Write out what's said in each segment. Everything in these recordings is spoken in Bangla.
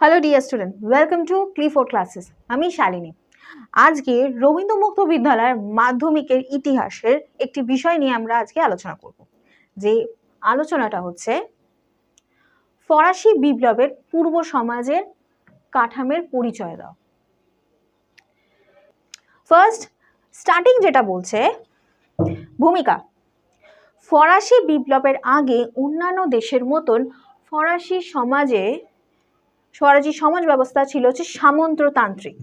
Hello dear student welcome to Clifor classes আমি শালিনী। আজকে রবীন্দ্র বিদ্যালয়ের মাধ্যমিকের ইতিহাসের একটি বিষয় নিয়ে আমরা আজকে আলোচনা করব। যে আলোচনাটা হচ্ছে ফরাসি বিপ্লবের পূর্ব সমাজের কাঠামের পরিচয় দাও। ফার্স্ট স্টার্টিং যেটা বলছে, ভূমিকা। ফরাসি বিপ্লবের আগে অন্যান্য দেশের মতন ফরাসি সমাজে স্বরাজি সমাজ ব্যবস্থা ছিল হচ্ছে সামন্ততান্ত্রিক।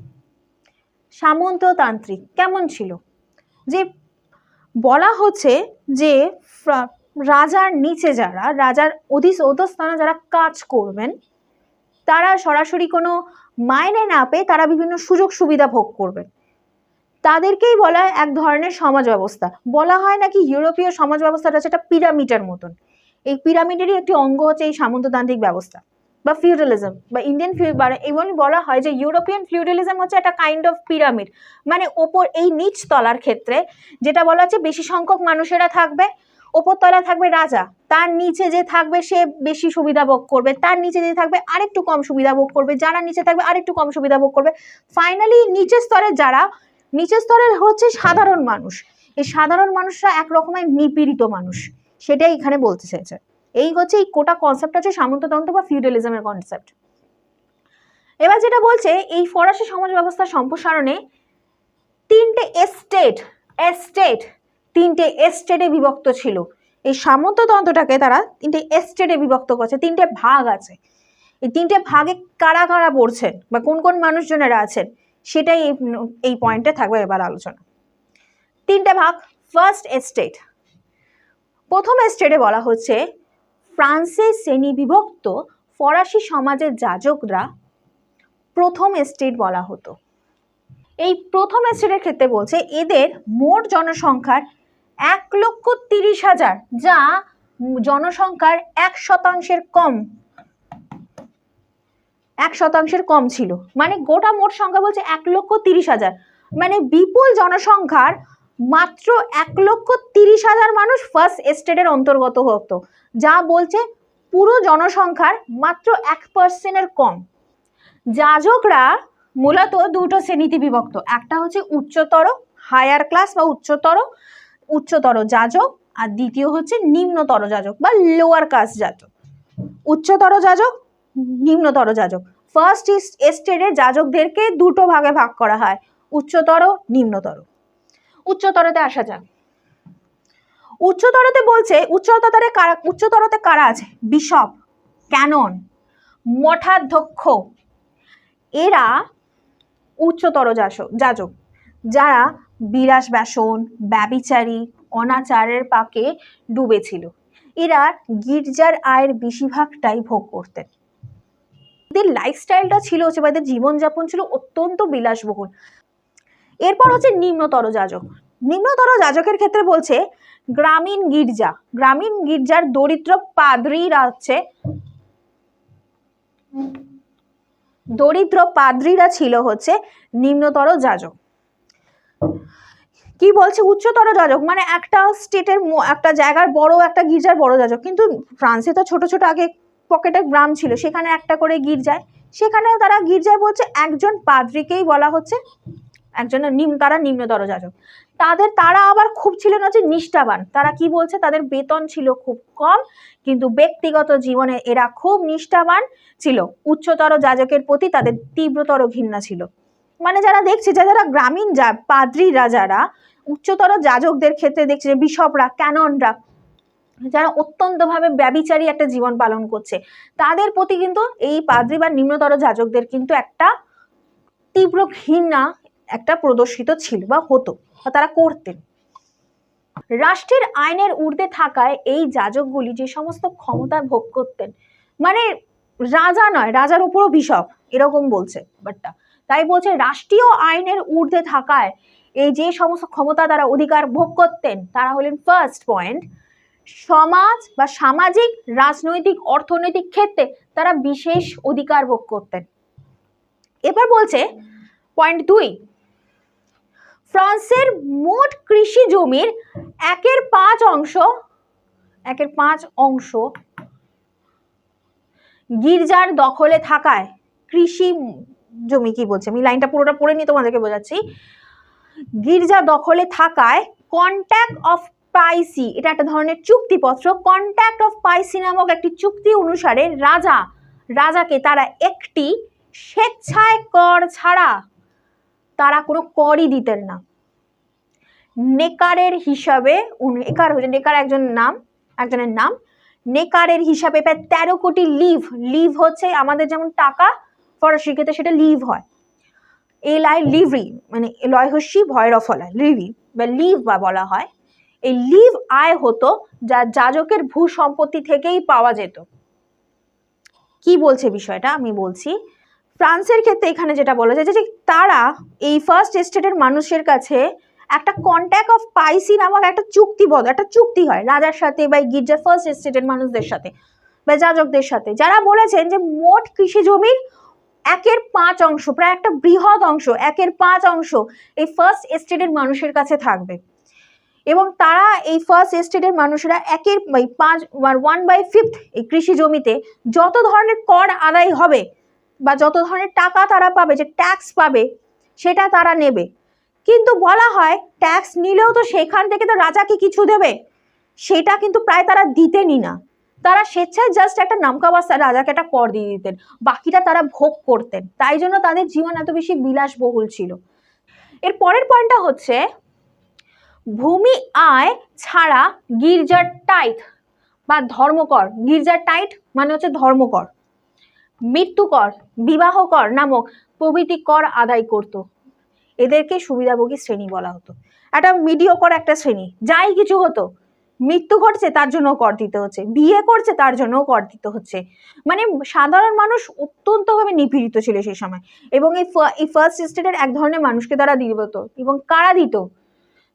সামন্ততান্ত্রিক কেমন ছিল? যে বলা হচ্ছে যে রাজার নিচে যারা, রাজার অধীস, অধস্থানে যারা কাজ করবেন, তারা সরাসরি কোনো মাইনে না পেয়ে তারা বিভিন্ন সুযোগ সুবিধা ভোগ করবেন। তাদেরকেই বলা হয় এক ধরনের সমাজ ব্যবস্থা বলা হয় নাকি ইউরোপীয় সমাজ ব্যবস্থাটা একটা পিরামিডের মতন। এই পিরামিডেরই একটি অঙ্গ হচ্ছে এই সামন্ততান্ত্রিক ব্যবস্থা। বা ফিউডালিজম বা ইন্ডিয়ান এমন বলা হয় যে ইউরোপিয়ান ফিউডালিজম হচ্ছে একটা কাইন্ড অফ পিরামিড মানে ওপর এই নিচ তলার ক্ষেত্রে যেটা বলা হচ্ছে বেশি সংখ্যক মানুষেরা থাকবে, ওপর তলায় থাকবে রাজা, তার নিচে যে থাকবে সে বেশি সুবিধা ভোগ করবে, তার নিচে যে থাকবে আরেকটু কম সুবিধা ভোগ করবে, যারা নিচে থাকবে আরেকটু কম সুবিধা ভোগ করবে ফাইনালি নিচের স্তরে যারা, নিচের স্তরের হচ্ছে সাধারণ মানুষ, এই সাধারণ মানুষরা এক রকমের নিপীড়িত মানুষ, সেটাই এখানে বলতে চাইছে। এই হচ্ছে এই কোটা কনসেপ্ট হচ্ছে সামন্ততন্ত্র বা ফিউডালিজমের কনসেপ্ট এবার যেটা বলছে, এই ফরাসি সমাজ ব্যবস্থা সম্প্রসারণে তিনটে এস্টেট এস্টেট তিনটে এস্টেটে বিভক্ত ছিল। এই সামন্ততন্ত্রটাকে তারা তিনটে এস্টেটে বিভক্ত করছে, তিনটে ভাগ আছে। এই তিনটে ভাগে কারা কারা পড়ছেন বা কোন কোন মানুষজনেরা আছেন, সেটাই এই এই পয়েন্টে থাকবে এবার আলোচনা। তিনটে ভাগ ফার্স্ট এস্টেট প্রথম এস্টেটে বলা হচ্ছে ফ্রান্সে শ্রেণীবিভক্ত ফরাসি সমাজের যাজকরা প্রথম এস্টেট বলা হতো। এই প্রথম এস্টেটের ক্ষেত্রে বলছে এদের মোট জনসংখ্যার এক লক্ষ তিরিশ হাজার, যা জনসংখ্যার এক শতাংশের কম। এক শতাংশের কম ছিল। মানে গোটা মোট সংখ্যা বলছে এক লক্ষ তিরিশ হাজার। মানে বিপুল জনসংখ্যার মাত্র এক লক্ষ তিরিশ হাজার মানুষ ফার্স্ট এস্টেটের অন্তর্গত হতো, যা বলছে পুরো জনসংখ্যার মাত্র এক পার্সেন্টের কম। যাজকরা মূলত দুটো শ্রেণীতে বিভক্ত, একটা হচ্ছে উচ্চতর হায়ার ক্লাস বা উচ্চতর উচ্চতর যাজক আর দ্বিতীয় হচ্ছে নিম্নতর যাজক বা লোয়ার কাস্ট যাজক। উচ্চতর যাজক, নিম্নতর যাজক। ফার্স্ট এস্টেটে যাজকদেরকে দুটো ভাগে ভাগ করা হয়, উচ্চতর, নিম্নতর। উচ্চতরতে আসা যাক। উচ্চতরতে বলছে, উচ্চতরে কারা, উচ্চতরতে কারা আছে? বিশপ, ক্যানন, মঠাধ্যক্ষ। এরা উচ্চতর যাজক, যারা বিলাস ব্যাসন, ব্যবিচারী, অনাচারের পাকে ডুবেছিল। এরা গির্জার আয়ের বেশিরভাগটাই ভোগ করতেন। এদের লাইফস্টাইলটা ছিল হচ্ছে বা এদের জীবনযাপন ছিল অত্যন্ত বিলাসবহুল। এরপর হচ্ছে নিম্নতর যাজক। নিম্নতর যাজকের ক্ষেত্রে বলছে গ্রামীণ গির্জা। গ্রামীণ গির্জার দরিদ্র পাদ্রীরা হচ্ছে দরিদ্র পাদ্রীরা ছিল হচ্ছে নিম্নতর যাজক। কি বলছে? উচ্চতর যাজক মানে একটা স্টেটের একটা জায়গার বড় একটা গির্জার বড় যাজক। কিন্তু ফ্রান্সে তো ছোট ছোট আগে পকেটে গ্রাম ছিল, সেখানে একটা করে গির্জায়। সেখানে তারা গির্জায় বলছে একজন পাদ্রিকেই বলা হচ্ছে একজন নিম্ন, তারা নিম্নতর যাজক তাদের, তারা আবার খুব ছিলেন হচ্ছে নিষ্ঠাবান। তারা কি বলছে? তাদের বেতন ছিল খুব কম, কিন্তু ব্যক্তিগত জীবনে এরা খুব নিষ্ঠাবান ছিল। উচ্চতর যাজকের প্রতি তাদের তীব্রতর ঘৃণা ছিল। মানে যারা দেখছে, যে যারা গ্রামীণ যা পাদ্রীরা যারা উচ্চতর যাজকদের ক্ষেত্রে দেখছে যে বিশপরা, ক্যাননরা, যারা অত্যন্তভাবে ব্যবিচারী একটা জীবন পালন করছে, তাদের প্রতি কিন্তু এই পাদ্রী বা নিম্নতর যাজকদের কিন্তু একটা তীব্র ঘৃণা একটা প্রদর্শিত ছিল বা হতো বা তারা করতেন। রাষ্ট্রের আইনের ঊর্ধ্বে থাকায় এই যাজকগুলি যে সমস্ত ক্ষমতা ভোগ করতেন মানে রাজা নয়, রাজার উপরও বিশপ এরকম বলছে বাটটা তাই বলছে রাষ্ট্রীয় আইনের ঊর্ধ্বে থাকায় এই যে সমস্ত ক্ষমতা তারা অধিকার ভোগ করতেন, তারা হলেন ফার্স্ট পয়েন্ট সমাজ বা সামাজিক, রাজনৈতিক, অর্থনৈতিক ক্ষেত্রে তারা বিশেষ অধিকার ভোগ করতেন। এবার বলছে পয়েন্ট দুই ফ্রান্সের মোট কৃষি জমির একের পাঁচ অংশ, একের পাঁচ অংশ গির্জার দখলে থাকায় কৃষি জমি কি বলছে? আমি লাইনটা পুরোটা পড়ে নিয়ে তোমাদেরকে বোঝাচ্ছি। গির্জা দখলে থাকায় কন্ট্যাক্ট অফ পাইসি এটা একটা ধরনের চুক্তিপত্র। কন্ট্যাক্ট অফ পাইসি নামক একটি চুক্তি অনুসারে রাজা, রাজাকে তারা একটি স্বেচ্ছায় কর ছাড়া তারা কোনো করই দিতেন না। নেকারের হিসাবে নেকার হচ্ছে নেকার একজন নাম, একজনের নাম। নেকারের হিসাবে প্রায় তেরো কোটি লিভ লিভ হচ্ছে আমাদের যেমন টাকা, ফরাসি ক্ষেত্রে সেটা লিভ হয়। এল আই লিভরি মানে লয় হস্যি ভয়র ফলা লিভি, বা লিভ বা বলা হয়। এই লিভ আয় হতো যা যাজকের ভূ সম্পত্তি থেকেই পাওয়া যেত। কি বলছে বিষয়টা? আমি বলছি ফ্রান্সের ক্ষেত্রে এখানে যেটা বলা যায় যে তারা এই ফার্স্ট এস্টেটের মানুষের কাছে একটা কন্ট্যাক্ট অফ পাইসি নামক একটা চুক্তিবদ্ধ, একটা চুক্তি হয় রাজার সাথে বা গির্জার ফার্স্ট এস্টেটের মানুষদের সাথে বা যাজকদের সাথে। যারা বলেছেন যে মোট কৃষি জমির একের পাঁচ অংশ, প্রায় একটা বৃহৎ অংশ, একের পাঁচ অংশ এই ফার্স্ট এস্টেটের মানুষের কাছে থাকবে। এবং তারা এই ফার্স্ট এস্টেটের মানুষেরা একের পাঁচ ওয়ান বাই ফিফথ এই কৃষি জমিতে যত ধরনের কর আদায় হবে বা যত ধরনের টাকা তারা পাবে, যে ট্যাক্স পাবে, সেটা তারা নেবে। কিন্তু বলা হয় ট্যাক্স নিলেও তো সেখান থেকে তো রাজাকে কিছু দেবে? সেটা কিন্তু প্রায় তারা দিতেনই না। তারা স্বেচ্ছায় জাস্ট একটা নামকাবাস্তা রাজাকে একটা কর দিয়ে দিতেন। বাকিটা তারা ভোগ করতেন। তাই জন্য তাদের জীবন এত বেশি বিলাসবহুল ছিল। এর পরের পয়েন্টটা হচ্ছে, ভূমি আয় ছাড়া গির্জার টাইট বা ধর্মকর। গির্জার টাইট মানে হচ্ছে ধর্মকর। মৃত্যুকর, বিবাহকর নামক প্রভৃতি কর আদায় করত। এদেরকে সুবিধাভোগী শ্রেণি বলা হতো। একটা মিডিয়কর একটা শ্রেণি, যাই কিছু হতো, মৃত্যু ঘটছে তার জন্য কর দিতে হচ্ছে, বিয়ে করছে তার জন্যও কর দিতে হচ্ছে। মানে সাধারণ মানুষ অত্যন্তভাবে নিপীড়িত ছিল সেই সময় এবং এই ফার্স্ট স্টেটের এক ধরনের মানুষকে তারা দিত এবং কারা দিত?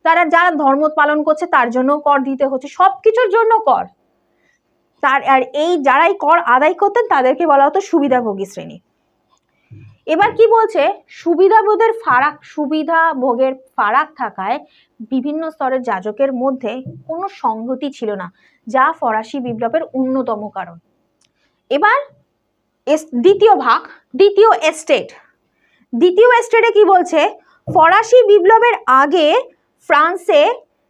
তারা যারা ধর্ম পালন করছে তার জন্য কর দিতে হচ্ছে সব কিছুর জন্য কর। তার, আর এই যারাই কর আদায় করতেন, তাদেরকে বলা হতো সুবিধাভোগী শ্রেণি। এবার কি বলছে? সুবিধাভোগের ফারাক সুবিধা ভোগের ফারাক থাকায় বিভিন্ন স্তরের যাজকের মধ্যে কোনো সংহতি ছিল না, যা ফরাসি বিপ্লবের অন্যতম কারণ। এবার দ্বিতীয় ভাগ, দ্বিতীয় এস্টেট। দ্বিতীয় এস্টেটে কি বলছে? ফরাসি বিপ্লবের আগে ফ্রান্সে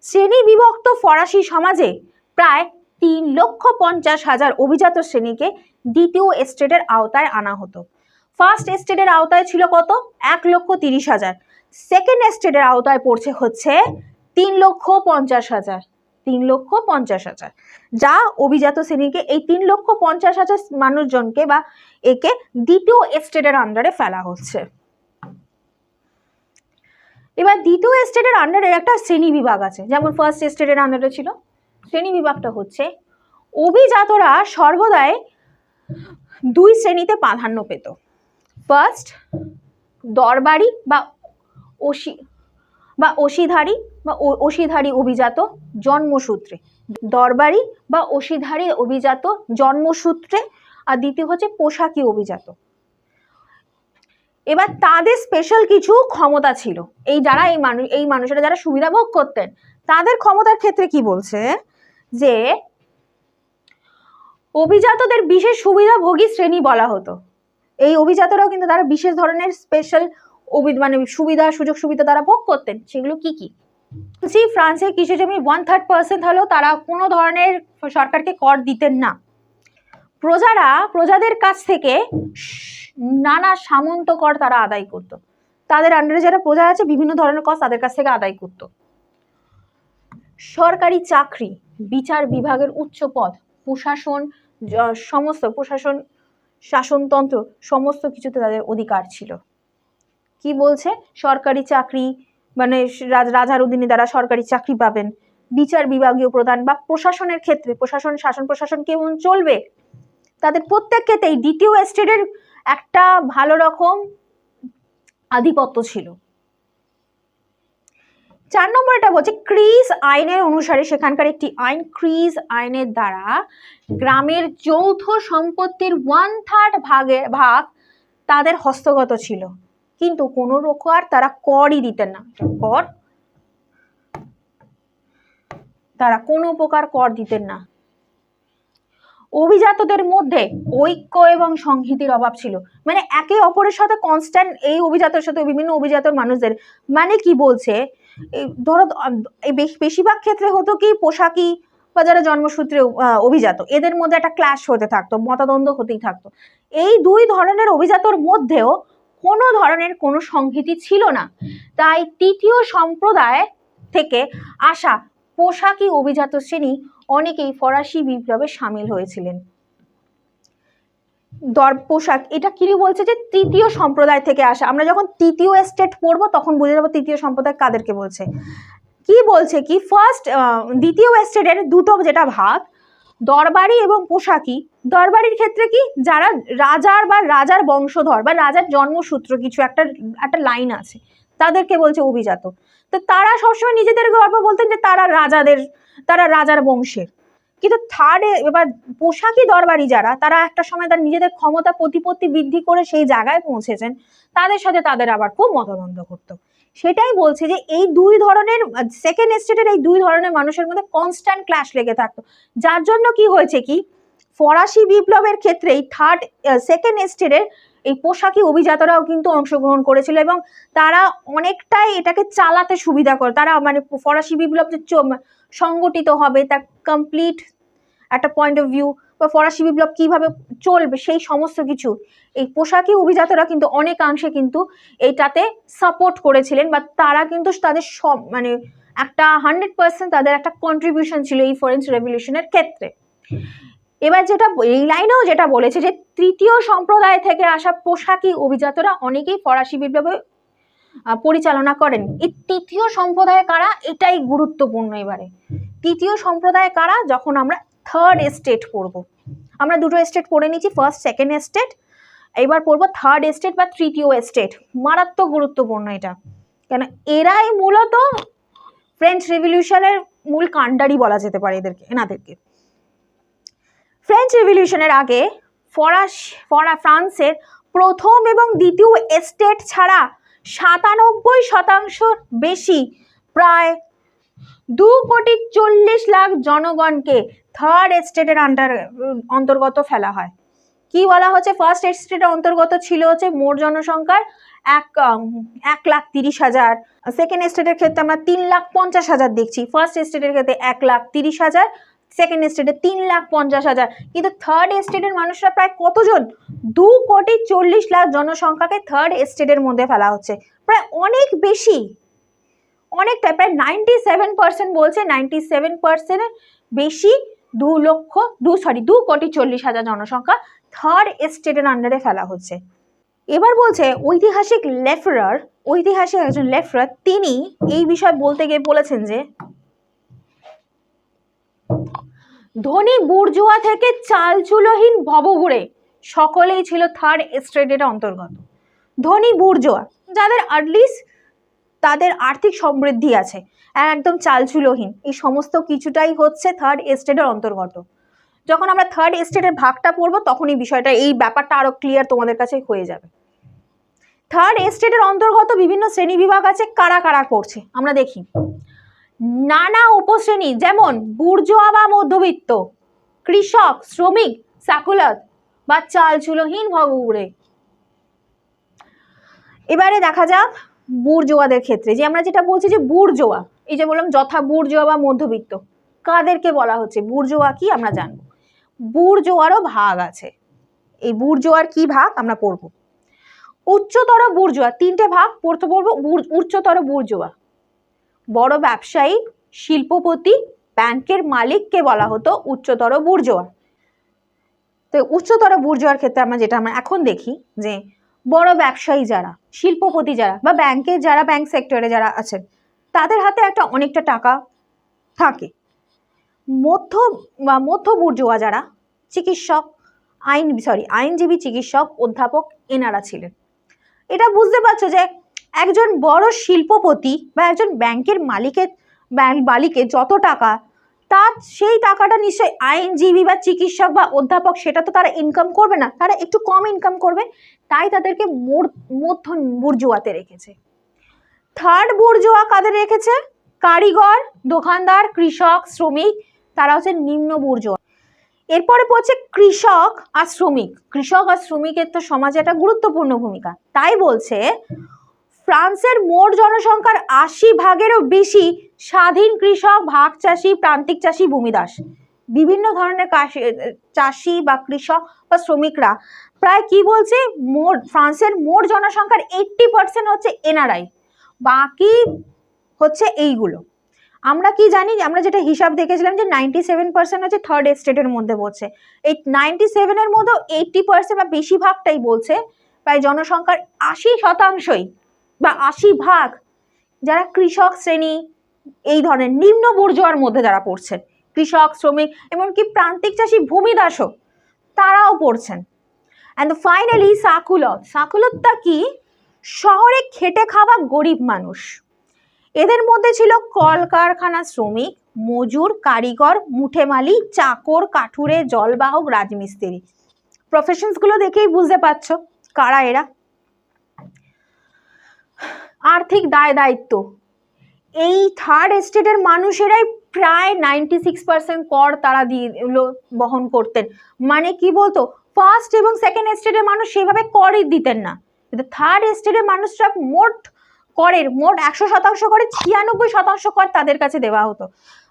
শ্রেণি বিভক্ত ফরাসি সমাজে প্রায় তিন লক্ষ পঞ্চাশ হাজার অভিজাত শ্রেণীকে দ্বিতীয় এস্টেটের আওতায় আনা হতো। ফার্স্ট এস্টেটের আওতায় ছিল কত? এক লক্ষ তিরিশ হাজার। সেকেন্ড এস্টেটের আওতায় পড়ছে হচ্ছে তিন লক্ষ পঞ্চাশ হাজার। তিন লক্ষ পঞ্চাশ হাজার। যা অভিজাত শ্রেণীকে এই তিন লক্ষ পঞ্চাশ হাজার মানুষজনকে বা একে দ্বিতীয় এস্টেটের আন্ডারে ফেলা হচ্ছে। এবার দ্বিতীয় এস্টেটের আন্ডারে একটা শ্রেণি বিভাগ আছে। যেমন ফার্স্ট এস্টেটের আন্ডারে ছিল শ্রেণি বিভাগটা হচ্ছে। অভিজাতরা সর্বদাই দুই শ্রেণীতে প্রাধান্য পেত। ফার্স্ট দরবারি বা অসি বা অসিধারী বা অসিধারী অভিজাত জন্মসূত্রে। দরবারি বা অসিধারী অভিজাত জন্মসূত্রে আর দ্বিতীয় হচ্ছে পোশাকি অভিজাত। এবার তাদের স্পেশাল কিছু ক্ষমতা ছিল। এই যারা এই মানুষ এই মানুষেরা যারা সুবিধা ভোগ করতেন, তাদের ক্ষমতার ক্ষেত্রে কি বলছে? যে অভিজাতদের বিশেষ সুবিধাভোগী শ্রেণি বলা হতো। এই অভিজাতরাও কিন্তু তারা বিশেষ ধরনের স্পেশাল মানে সুবিধা, সুযোগ সুবিধা তারা ভোগ করতেন। সেগুলো কি কি? বলছি ফ্রান্সের কৃষি জমি ওয়ান থার্ড পার্সেন্ট হলেও তারা কোনো ধরনের সরকারকে কর দিতেন না। প্রজারা, প্রজাদের কাছ থেকে নানা সামন্ত কর তারা আদায় করত। তাদের আন্ডারে যারা প্রজা আছে, বিভিন্ন ধরনের কর তাদের কাছ থেকে আদায় করত। সরকারি চাকরি বিচার বিভাগের উচ্চ পদ, প্রশাসন সমস্ত প্রশাসন, শাসনতন্ত্র, সমস্ত কিছুতে তাদের অধিকার ছিল। কি বলছে? সরকারি চাকরি মানে রাজার অধীনে তারা সরকারি চাকরি পাবেন। বিচার বিভাগীয় প্রধান বা প্রশাসনের ক্ষেত্রে, প্রশাসন, শাসন প্রশাসন কেমন চলবে? তাদের প্রত্যেক ক্ষেত্রেই দ্বিতীয় এস্টেটের একটা ভালো রকম আধিপত্য ছিল। চার নম্বরটা বলছে, ক্রিজ আইনের অনুসারে সেখানকার একটি আইন, ক্রিজ আইনের দ্বারা গ্রামের যৌথ সম্পত্তির ওয়ান থার্ড ভাগের ভাগ তাদের হস্তগত ছিল। কিন্তু কোনো প্রকার তারা করই দিতেন না। কর? তারা কোনো প্রকার কর দিতেন না। অভিজাতদের মধ্যে ঐক্য এবং সংহতির অভাব ছিল। মানে একে অপরের সাথে কনস্ট্যান্ট এই অভিজাতের সাথে বিভিন্ন অভিজাতর মানুষদের মানে কি বলছে? ধরো বেশিরভাগ ক্ষেত্রে হতো কি পোশাকি বা যারা জন্মসূত্রে অভিজাত, এদের মধ্যে একটা ক্লাশ হতে থাকতো, মতাদ্বন্দ্ব হতেই থাকতো। এই দুই ধরনের অভিজাতর মধ্যেও কোনো ধরনের কোনো সংহতি ছিল না। তাই তৃতীয় সম্প্রদায় থেকে আসা পোশাকি অভিজাত শ্রেণি অনেকেই ফরাসি বিপ্লবে সামিল হয়েছিলেন। দর পোশাক, এটা কি বলছে যে তৃতীয় সম্প্রদায় থেকে আসা। আমরা যখন তৃতীয় স্টেট পড়ব, তখন বুঝে যাব তৃতীয় সম্প্রদায় কাদেরকে বলছে। কি বলছে কি? ফার্স্ট দ্বিতীয় স্টেটের দুটো যেটা ভাগ, দরবারি এবং পোশাকি। দরবারির ক্ষেত্রে কি? যারা রাজার বা রাজার বংশধর বা রাজার জন্মসূত্র, কিছু একটা একটা লাইন আছে, তাদেরকে বলছে অভিজাত তো তারা সবসময় নিজেদের গর্ব বলতেন যে তারা রাজাদের, তারা রাজার বংশের। কিন্তু থার্ডে এবার পোশাকি দরবারি যারা, তারা একটা সময় তার নিজেদের ক্ষমতা, প্রতিপত্তি বৃদ্ধি করে সেই জায়গায় পৌঁছেছেন, তাদের সাথে তাদের আবার খুব মতদ্বন্দ্ব করতো। সেটাই বলছে যে এই দুই ধরনের সেকেন্ড স্টেটের এই দুই ধরনের মানুষের মধ্যে কনস্ট্যান্ট ক্লাশ লেগে থাকতো। যার জন্য কি হয়েছে কি, ফরাসি বিপ্লবের ক্ষেত্রে এই থার্ড সেকেন্ড স্টেটের এই পোশাকি অভিজাতরাও কিন্তু অংশগ্রহণ করেছিল এবং তারা অনেকটাই এটাকে চালাতে সুবিধা করে, তারা মানে ফরাসি বিপ্লব যে সংগঠিত হবে, তার কমপ্লিট একটা পয়েন্ট অফ ভিউ বা ফরাসি বিপ্লব কীভাবে চলবে, সেই সমস্ত কিছু। এই পোশাকি অভিজাতরা কিন্তু অনেকাংশে কিন্তু এইটাতে সাপোর্ট করেছিলেন বা তারা কিন্তু তাদের সব মানে একটা হান্ড্রেড পার্সেন্ট তাদের একটা কন্ট্রিবিউশন ছিল এই ফরেন্স রেভলিউশনের ক্ষেত্রে। এবার যেটা, এই লাইনেও যেটা বলেছে যে তৃতীয় সম্প্রদায় থেকে আসা পোশাকি অভিজাতরা অনেকেই ফরাসি বিপ্লবে পরিচালনা করেন। এই তৃতীয় সম্প্রদায় কারা? এটাই গুরুত্বপূর্ণ এবারে। তৃতীয় সম্প্রদায় কারা? যখন আমরা থার্ড এস্টেট পড়ব। আমরা দুটো এস্টেট পড়ে নিচ্ছি ফার্স্ট সেকেন্ড এস্টেট এবার পড়ব থার্ড এস্টেট বা তৃতীয় এস্টেট মারাত্মক গুরুত্বপূর্ণ এটা। কেন? এরাই মূলত ফ্রেঞ্চ রেভলিউশনের মূল কাণ্ডারি বলা যেতে পারে এদেরকে, এনাদেরকে। ফ্রেঞ্চ রেভলিউশনের আগে ফরাস, ফরা, ফ্রান্সের প্রথম এবং দ্বিতীয় এস্টেট ছাড়া সাতানব্বই শতাংশ বেশি। প্রায় দু কোটি চল্লিশ লাখ জনগণকে থার্ড এস্টেটের আন্ডার অন্তর্গত ফেলা হয়। কি বলা হচ্ছে? ফার্স্ট এস্টেটের অন্তর্গত ছিল হচ্ছে মোট জনসংখ্যার এক এক লাখ তিরিশ হাজার। সেকেন্ড এস্টেটের ক্ষেত্রে আমরা তিন লাখ পঞ্চাশ হাজার দেখছি। ফার্স্ট এস্টেটের ক্ষেত্রে এক লাখ তিরিশ হাজার। সেকেন্ড এস্টেটে তিন লাখ পঞ্চাশ হাজার। কিন্তু থার্ড এস্টেটের মানুষরা প্রায় কতজন? দু কোটি চল্লিশ লাখ জনসংখ্যাকে থার্ড এস্টেটের মধ্যে ফেলা হচ্ছে। প্রায় অনেক বেশি। অনেকটা প্রায় নাইনটি সেভেন পার্সেন্ট বলছে নাইনটি সেভেন পার্সেন্টের বেশি দু লক্ষ, দু সরি দু কোটি চল্লিশ হাজার জনসংখ্যা থার্ড এস্টেটের আন্ডারে ফেলা হচ্ছে। এবার বলছে, ঐতিহাসিক লেফরার, ঐতিহাসিক একজন লেফরার, তিনি এই বিষয়ে বলতে গিয়ে বলেছেন যে ধনী বুর্জুয়া থেকে চালচুলোহীন ভবঘুরে। সকলেই ছিল থার্ড এস্টেটের অন্তর্গত। ধনী বুর্জোয়া, যাদের আটলিস্ট তাদের আর্থিক সমৃদ্ধি আছে, একদম চালচুলোহীন। এই সমস্ত কিছুটাই হচ্ছে থার্ড এস্টেটের অন্তর্গত। যখন আমরা থার্ড এস্টেটের ভাগটা পড়ব তখন এই বিষয়টা, এই ব্যাপারটা আরও ক্লিয়ার তোমাদের কাছে হয়ে যাবে। থার্ড এস্টেটের অন্তর্গত বিভিন্ন শ্রেণি বিভাগ আছে, কারা কারা করছে? আমরা দেখি। নানা উপশ্রেণী, যেমন বুর্জোয়া বা মধ্যবিত্ত, কৃষক, শ্রমিক সাকুলাত বা চালচুলোহীন ভবগুড়ে এবারে দেখা যাক বুর্জোয়াদের ক্ষেত্রে, যে আমরা যেটা বলছি যে বুর্জোয়া, এই যে বললাম যথা বুর্জোয়া বা মধ্যবিত্ত, কাদেরকে বলা হচ্ছে, বুর্জোয়া কি আমরা জানব? বুর্জোয়ারও ভাগ আছে, এই বুর্জোয়ার কি ভাগ আমরা পড়ব? উচ্চতর বুর্জোয়া, তিনটে ভাগ পড়তে পড়ব উচ্চতর বুর্জোয়া। বড় ব্যবসায়ী, শিল্পপতি, ব্যাংকের মালিককে বলা হতো উচ্চতর বুর্জোয়া তো উচ্চতর বুর্জোয়ার ক্ষেত্রে আমরা যেটা আমরা এখন দেখি যে বড় ব্যবসায়ী যারা, শিল্পপতি যারা বা ব্যাংকের যারা, ব্যাংক সেক্টরে যারা আছেন, তাদের হাতে একটা অনেকটা টাকা থাকে। মধ্য, বা মধ্য বুর্জোয়া যারা, চিকিৎসক, আইন সরি আইনজীবী, চিকিৎসক, অধ্যাপক এনারা ছিলেন। এটা বুঝতে পারছ যে একজন বড় শিল্পপতি বা একজন ব্যাংকের মালিকের, ব্যাংক মালিকের যত টাকা, তার সেই টাকাটা নিশ্চয়ই আইনজীবী বা চিকিৎসক বা অধ্যাপক, সেটা তো তারা ইনকাম করবে না। তারা একটু কম ইনকাম করবে। তাই তাদেরকে মধ্য বুর্জোয়াতে রেখেছে। থার্ড বুর্জোয়া কাদের রেখেছে? কারিগর, দোকানদার, কৃষক, শ্রমিক, তারা হচ্ছে নিম্ন বুর্জোয়া। এরপরে পড়ছে কৃষক আর শ্রমিক। কৃষক আর শ্রমিকের তো সমাজে একটা গুরুত্বপূর্ণ ভূমিকা। তাই বলছে ফ্রান্সের মোট জনসংখ্যার আশি ভাগেরও বেশি স্বাধীন কৃষক, ভাগ চাষি, প্রান্তিক চাষি, ভূমিদাস। বিভিন্ন ধরনের চাষি বা কৃষক বা শ্রমিকরা। প্রায় কি বলছে? মোট, ফ্রান্সের মোট জনসংখ্যার এইট্টি পার্সেন্ট হচ্ছে এনআরআই। বাকি হচ্ছে এইগুলো। আমরা কি জানি? আমরা যেটা হিসাব দেখেছিলাম যে নাইনটি সেভেন পার্সেন্ট হচ্ছে থার্ড এস্টেটের মধ্যে বলছে। এই নাইনটি সেভেনের মধ্যেও এইট্টি পার্সেন্ট বা বেশিরভাগটাই বলছে। প্রায় জনসংখ্যার আশি শতাংশই বা আশি ভাগ যারা কৃষক শ্রেণি, এই ধরনের নিম্ন বুর্জোয়ার মধ্যে যারা পড়ছেন, কৃষক, শ্রমিক, এমনকি প্রান্তিক চাষি ভূমিদাসও তারাও পড়ছেন। And finally সাকুলত। সাকুলতটা কি? শহরে খেটে খাওয়া গরিব মানুষ। এদের মধ্যে ছিল কলকারখানা শ্রমিক, মজুর, কারিগর মুঠেমালি চাকর, কাঠুরে, জলবাহক, রাজমিস্ত্রি। প্রফেশনসগুলো দেখেই বুঝতে পারছ কারা এরা। আর্থিক দায় দায়িত্ব। এই থার্ড এস্টেটের মানুষেরাই প্রায় নাইনটি সিক্স পার্সেন্ট কর তারা দিয়ে বহন করতেন। মানে কি বলতো? ফার্স্ট এবং সেকেন্ড এস্টেটের মানুষ সেভাবে করই দিতেন না। কিন্তু থার্ড এস্টেটের মানুষরা মোট করের, মোট একশো শতাংশ করে, ছিয়ানব্বই শতাংশ কর তাদের কাছে দেওয়া হতো।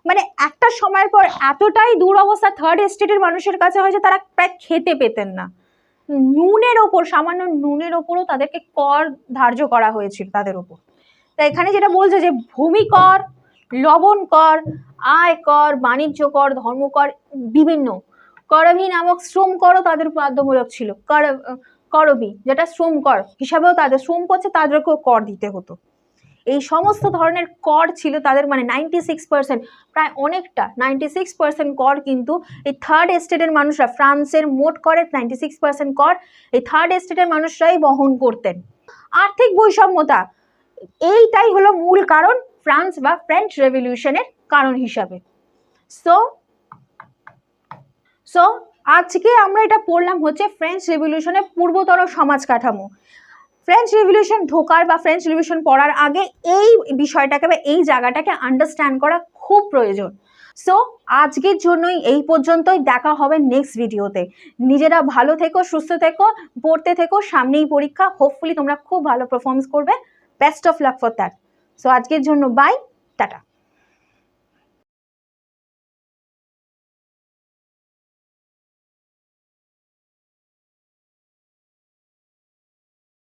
মানে একটা সময়ের পর এতটাই দুরবস্থা থার্ড এস্টেটের মানুষের কাছে হয়েছে, তারা প্রায় খেতে পেতেন না। নুনের ওপর, সামান্য নুনের ওপরও তাদেরকে কর ধার্য করা হয়েছিল তাদের ওপর। তা এখানে যেটা বলছে যে ভূমি কর, লবণ কর, আয় কর, বাণিজ্য কর ধর্মকর বিভিন্ন করভি নামক শ্রম করও তাদের বাধ্যমূলক ছিল। কর, করবি, যেটা শ্রম কর হিসাবেও তাদের, শ্রম করছে তাদেরকেও কর দিতে হতো। এই সমস্ত ধরনের কর ছিল তাদের মানে নাইনটি সিক্স পার্সেন্ট প্রায় অনেকটা নাইনটি সিক্স পার্সেন্ট কর কিন্তু এই থার্ড এস্টেটের মানুষরা, ফ্রান্সের মোট করের নাইনটি সিক্স পার্সেন্ট কর এই থার্ড এস্টেটের মানুষরাই বহন করতেন। আর্থিক বৈষম্যতা, এইটাই হলো মূল কারণ ফ্রান্স বা ফ্রেঞ্চ রেভলিউশনের কারণ হিসাবে। সো সো আজকে আমরা এটা পড়লাম হচ্ছে ফ্রেঞ্চ রেভলিউশনের পূর্বতর সমাজ কাঠামো। ফ্রেঞ্চ রেভলিউশন ঢোকার বা ফ্রেঞ্চ রেভলিউশন পড়ার আগে এই বিষয়টাকে বা এই জায়গাটাকে আন্ডারস্ট্যান্ড করা খুব প্রয়োজন। সো আজকের জন্যই এই পর্যন্তই দেখা হবে নেক্সট ভিডিওতে নিজেরা ভালো থেকো, সুস্থ থেকো, পড়তে থেকো, সামনেই পরীক্ষা। হোপফুলি তোমরা খুব ভালো পারফর্মেন্স করবে। Best of luck for that so আজকের জন্য বাই টাটা।